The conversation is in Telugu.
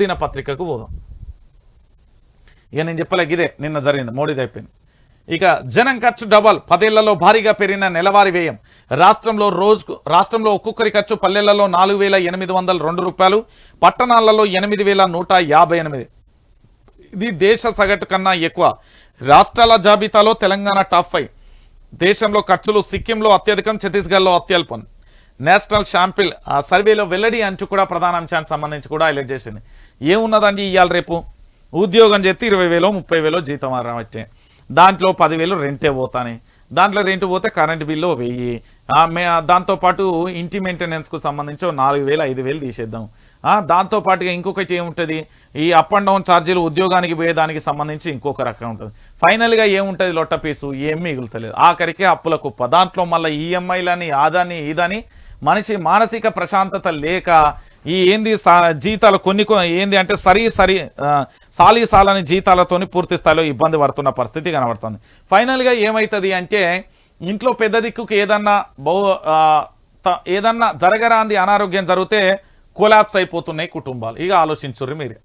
దినపత్రికకు పోదాం. ఇక నేను చెప్పలేక ఇదే నిన్న జరిగింది మోడీది అయిపోయింది. ఇక జనం ఖర్చు డబల్ పదేళ్ళలో భారీగా పెరిగిన నెలవారీ వ్యయం. రాష్ట్రంలో రోజుకు రాష్ట్రంలో ఒక్కొక్కరి ఖర్చు పల్లెలలో నాలుగు వేల ఎనిమిది వందల రెండు రూపాయలు పట్టణాలలో ఎనిమిది వేల నూట యాభై ఎనిమిది. ఇది దేశ సగటు కన్నా ఎక్కువ. రాష్ట్రాల జాబితాలో తెలంగాణ టాప్ ఫైవ్. దేశంలో ఖర్చులు సిక్కింలో అత్యధికం ఛత్తీస్గఢ్లో అత్యల్పం. నేషనల్ షాంపిల్ ఆ సర్వేలో వెల్లడి అంచు కూడా ప్రధాన అంశానికి సంబంధించి కూడా హైలైట్ చేసింది. ఏమున్నదండి ఇవాళ రేపు? ఉద్యోగం చేస్తే ఇరవై వేలో ముప్పై వేలో జీతం వచ్చే. దాంట్లో పదివేలు రెంటే పోతానే. దాంట్లో రెంట్ పోతే కరెంట్ బిల్లు వెయ్యి. దాంతోపాటు ఇంటి మెయింటెనెన్స్కు సంబంధించి నాలుగు వేలు ఐదు వేలు తీసేద్దాం. దాంతోపాటుగా ఇంకొకటి ఏముంటుంది? ఈ అప్ అండ్ డౌన్ ఛార్జీలు ఉద్యోగానికి పోయేదానికి సంబంధించి ఇంకొక రకం ఉంటుంది. ఫైనల్గా ఏముంటుంది లొట్ట పీసు ఏం మిగులుతలేదు. ఆఖరికి అప్పుల కుప్ప. దాంట్లో మళ్ళీ ఈఎంఐలని ఆదాని ఇదని మనిషి మానసిక ప్రశాంతత లేక ఈ ఏంది సా- జీతాలు కొన్ని ఏంది అంటే సరి సరి సాలీ సాలని జీతాలతోని పూర్తి స్థాయిలో ఇబ్బంది పడుతున్న పరిస్థితి కనబడుతుంది. ఫైనల్గా ఏమవుతుంది అంటే ఇంట్లో పెద్ద దిక్కుకి ఏదన్నా బహు ఆ, ఏదన్నా జరగరాంది అనారోగ్యం జరిగితే కొలాప్స్ అయిపోతున్నాయి కుటుంబాలు. ఇక ఆలోచించుర్రి మీరే.